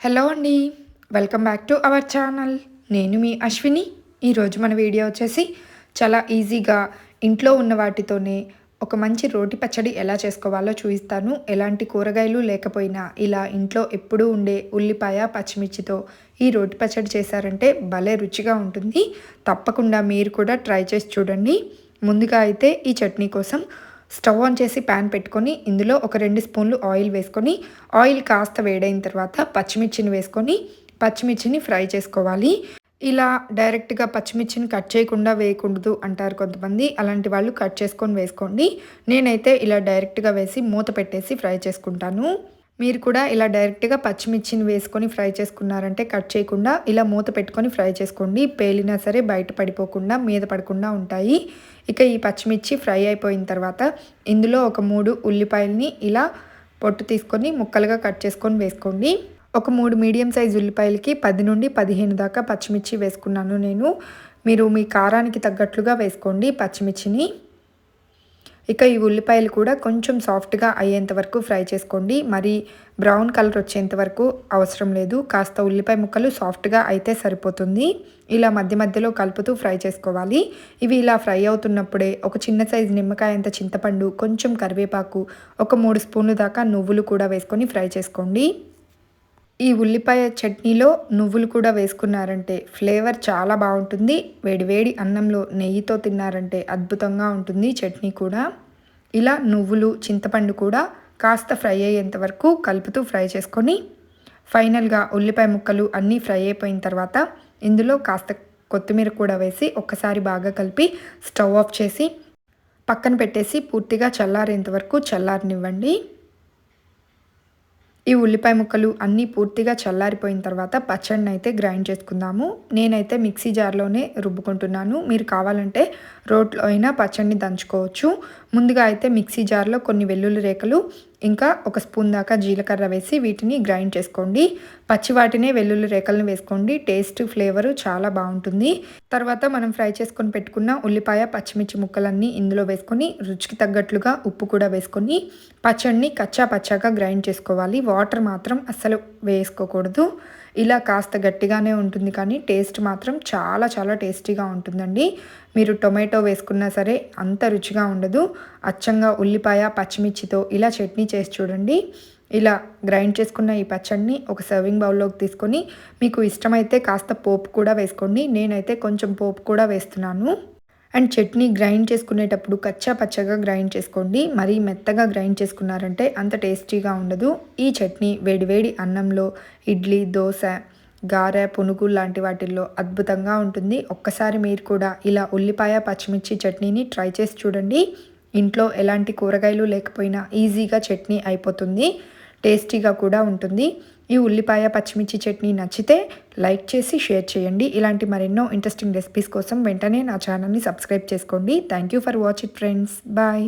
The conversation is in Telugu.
హలో అండి. Welcome back to our channel నేను మీ అశ్విని. ఈరోజు మన వీడియో వచ్చేసి చాలా ఈజీగా ఇంట్లో ఉన్న వాటితోనే ఒక మంచి రోటి పచ్చడి ఎలా చేసుకోవాలో చూపిస్తాను ఎలాంటి కూరగాయలు లేకపోయినా ఇలా ఇంట్లో ఎప్పుడూ ఉండే ఉల్లిపాయ పచ్చిమిర్చితో ఈ రోటి పచ్చడి చేశారంటే భలే రుచిగా ఉంటుంది. తప్పకుండా మీరు కూడా ట్రై చేసి చూడండి. ముందుగా అయితే ఈ చట్నీ కోసం స్టవ్ ఆన్ చేసి ప్యాన్ పెట్టుకొని ఇందులో ఒక రెండు స్పూన్లు ఆయిల్ వేసుకొని ఆయిల్ కాస్త వేడైన తర్వాత పచ్చిమిర్చిని వేసుకొని పచ్చిమిర్చిని ఫ్రై చేసుకోవాలి. ఇలా డైరెక్ట్గా పచ్చిమిర్చిని కట్ చేయకుండా వేయకూడదు అంటారు కొంతమంది. అలాంటి వాళ్ళు కట్ చేసుకొని వేసుకోండి. నేనైతే ఇలా డైరెక్ట్గా వేసి మూత పెట్టేసి ఫ్రై చేసుకుంటాను. మీరు కూడా ఇలా డైరెక్ట్గా పచ్చిమిర్చిని వేసుకొని ఫ్రై చేసుకున్నారంటే కట్ చేయకుండా ఇలా మూత పెట్టుకొని ఫ్రై చేసుకోండి. పేలినా సరే బయట పడిపోకుండా మీద పడకుండా ఉంటాయి. ఇక ఈ పచ్చిమిర్చి ఫ్రై అయిపోయిన తర్వాత ఇందులో ఒక మూడు ఉల్లిపాయలని ఇలా పొట్టు తీసుకొని ముక్కలుగా కట్ చేసుకొని వేసుకోండి. ఒక మూడు మీడియం సైజ్ ఉల్లిపాయలకి పది నుండి పదిహేను దాకా పచ్చిమిర్చి వేసుకున్నాను నేను. మీరు మీ కారానికి తగ్గట్లుగా వేసుకోండి పచ్చిమిర్చిని. ఇక ఈ ఉల్లిపాయలు కూడా కొంచెం సాఫ్ట్గా అయ్యేంత వరకు ఫ్రై చేసుకోండి. మరి బ్రౌన్ కలర్ వచ్చేంత వరకు అవసరం లేదు. కాస్త ఉల్లిపాయ ముక్కలు సాఫ్ట్గా అయితే సరిపోతుంది. ఇలా మధ్య మధ్యలో కలుపుతూ ఫ్రై చేసుకోవాలి. ఇవి ఇలా ఫ్రై అవుతున్నప్పుడే ఒక చిన్న సైజు నిమ్మకాయ అంత చింతపండు కొంచెం కరివేపాకు ఒక మూడు స్పూన్లు దాకా నువ్వులు కూడా వేసుకొని ఫ్రై చేసుకోండి. ఈ ఉల్లిపాయ చట్నీలో నువ్వులు కూడా వేసుకున్నారంటే ఫ్లేవర్ చాలా బాగుంటుంది. వేడివేడి అన్నంలో నెయ్యితో తిన్నారంటే అద్భుతంగా ఉంటుంది చట్నీ కూడా. ఇలా నువ్వులు చింతపండు కూడా కాస్త ఫ్రై అయ్యేంత వరకు కలుపుతూ ఫ్రై చేసుకొని ఫైనల్గా ఉల్లిపాయ ముక్కలు అన్నీ ఫ్రై అయిపోయిన తర్వాత ఇందులో కాస్త కొత్తిమీర కూడా వేసి ఒక్కసారి బాగా కలిపి స్టవ్ ఆఫ్ చేసి పక్కన పెట్టేసి పూర్తిగా చల్లారేంత వరకు చల్లారనివ్వండి. ఈ ఉల్లిపాయ ముక్కలు అన్నీ పూర్తిగా చల్లారిపోయిన తర్వాత పచ్చడిని అయితే గ్రైండ్ చేసుకుందాము. నేనైతే మిక్సీ జార్లోనే రుబ్బుకుంటున్నాను. మీరు కావాలంటే రోట్లో అయినా పచ్చడిని దంచుకోవచ్చు. ముందుగా అయితే మిక్సీ జార్లో కొన్ని వెల్లుల్లి రేఖలు ఇంకా ఒక స్పూన్ దాకా జీలకర్ర వేసి వీటిని గ్రైండ్ చేసుకోండి. పచ్చి వాటినే వెల్లుల్లి రేఖలను వేసుకోండి. టేస్ట్ ఫ్లేవర్ చాలా బాగుంటుంది. తర్వాత మనం ఫ్రై చేసుకొని పెట్టుకున్న ఉల్లిపాయ పచ్చిమిర్చి ముక్కలన్నీ ఇందులో వేసుకొని రుచికి తగ్గట్లుగా ఉప్పు కూడా వేసుకొని పచ్చడిని కచ్చా పచ్చాగా గ్రైండ్ చేసుకోవాలి. వాటర్ మాత్రం అస్సలు వేసుకోకూడదు. ఇలా కాస్త గట్టిగానే ఉంటుంది కానీ టేస్ట్ మాత్రం చాలా చాలా టేస్టీగా ఉంటుందండి. మీరు టొమాటో వేసుకున్నా సరే అంత రుచిగా ఉండదు. అచ్చంగా ఉల్లిపాయ పచ్చిమిర్చితో ఇలా చట్నీ చేసి చూడండి. ఇలా గ్రైండ్ చేసుకున్న ఈ పచ్చడిని ఒక సర్వింగ్ బౌల్లోకి తీసుకొని మీకు ఇష్టమైతే కాస్త పోపు కూడా వేసుకోండి. నేనైతే కొంచెం పోపు కూడా వేస్తున్నాను. అండ్ చట్నీ గ్రైండ్ చేసుకునేటప్పుడు కచ్చా పచ్చగా గ్రైండ్ చేసుకోండి. మరీ మెత్తగా గ్రైండ్ చేసుకున్నారంటే అంత టేస్టీగా ఉండదు. ఈ చట్నీ వేడివేడి అన్నంలో ఇడ్లీ దోశ గారె పునుగు లాంటి వాటిల్లో అద్భుతంగా ఉంటుంది. ఒక్కసారి మీరు కూడా ఇలా ఉల్లిపాయ పచ్చిమిర్చి చట్నీని ట్రై చేసి చూడండి. ఇంట్లో ఎలాంటి కూరగాయలు లేకపోయినా ఈజీగా చట్నీ అయిపోతుంది. టేస్టీగా కూడా ఉంటుంది. ఈ ఉల్లిపాయ పచ్చిమిర్చి చట్నీ నచ్చితే లైక్ చేసి షేర్ చేయండి. ఇలాంటి మరెన్నో ఇంట్రెస్టింగ్ రెసిపీస్ కోసం వెంటనే నా ఛానల్ని సబ్స్క్రైబ్ చేసుకోండి. Thank you for watch it friends bye